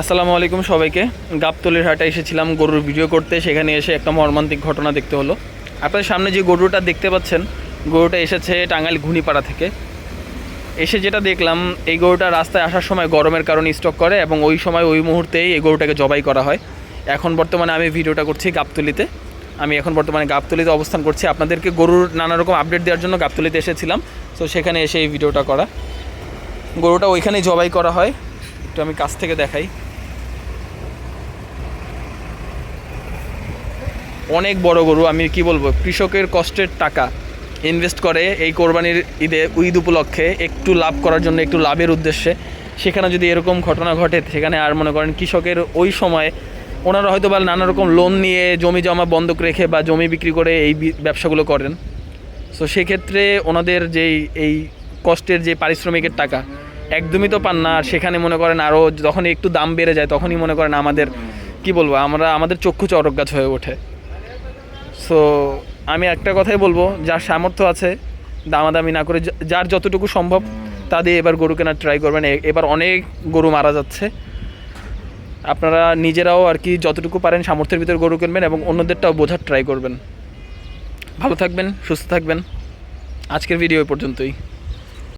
আসসালামু আলাইকুম সবাইকে। গাবতলির হাটে এসেছিলাম গরুর ভিডিও করতে। সেখানে এসে একটা মর্মান্তিক ঘটনা দেখতে হলো। আপনাদের সামনে যে গরুটা দেখতে পাচ্ছেন, গরুটা এসেছে টাঙ্গাইল ঘুনিপাড়া থেকে। এসে যেটা দেখলাম, এই গরুটা রাস্তায় আসার সময় গরমের কারণে স্টক করে এবং ওই সময় ওই মুহূর্তেই এই গরুটাকে জবাই করা হয়। এখন বর্তমানে আমি ভিডিওটা করছি গাবতলিতে। আমি এখন বর্তমানে গাবতলিতে অবস্থান করছি। আপনাদেরকে গরুর নানা রকম আপডেট দেওয়ার জন্য গাবতলিতে এসেছিলাম। তো সেখানে এসে এই ভিডিওটা করা। গরুটা ওইখানেই জবাই করা হয়। একটু আমি কাছ থেকে দেখাই। অনেক বড় গরু, আমি কি বলব, কৃষকের কষ্টের টাকা ইনভেস্ট করে এই কোরবানির ঈদে, ঈদ উপলক্ষে একটু লাভ করার জন্য, একটু লাভের উদ্দেশ্যে। সেখানে যদি এরকম ঘটনা ঘটে, সেখানে আর মনে করেন কৃষকের ওই সময়ে ওনারা হয়তো বা নানা রকম লোন নিয়ে জমি জমা বন্ধক রেখে বা জমি বিক্রি করে এই ব্যবসাগুলো করেন। সো সেক্ষেত্রে ওনাদের যেই, এই কষ্টের যে পারিশ্রমিকের টাকা, একদমই তো পান না। আর সেখানে মনে করেন আরও যখন একটু দাম বেড়ে যায়, তখনই মনে করেন আমাদের, কি বলব, আমরা, আমাদের চক্ষু চরক গাছ হয়ে ওঠে। সো আমি একটা কথাই বলব, যার সামর্থ্য আছে, দামাদামি না করে যার যতটুকু সম্ভব, তা দিয়ে এবার গরু কেনার ট্রাই করবেন। এবার অনেক গরু মারা যাচ্ছে। আপনারা নিজেরাও আর কি যতটুকু পারেন সামর্থ্যের ভিতরে গরু কিনবেন এবং অন্যদেরটাও বোঝার ট্রাই করবেন। ভালো থাকবেন, সুস্থ থাকবেন। আজকের ভিডিও পর্যন্তই।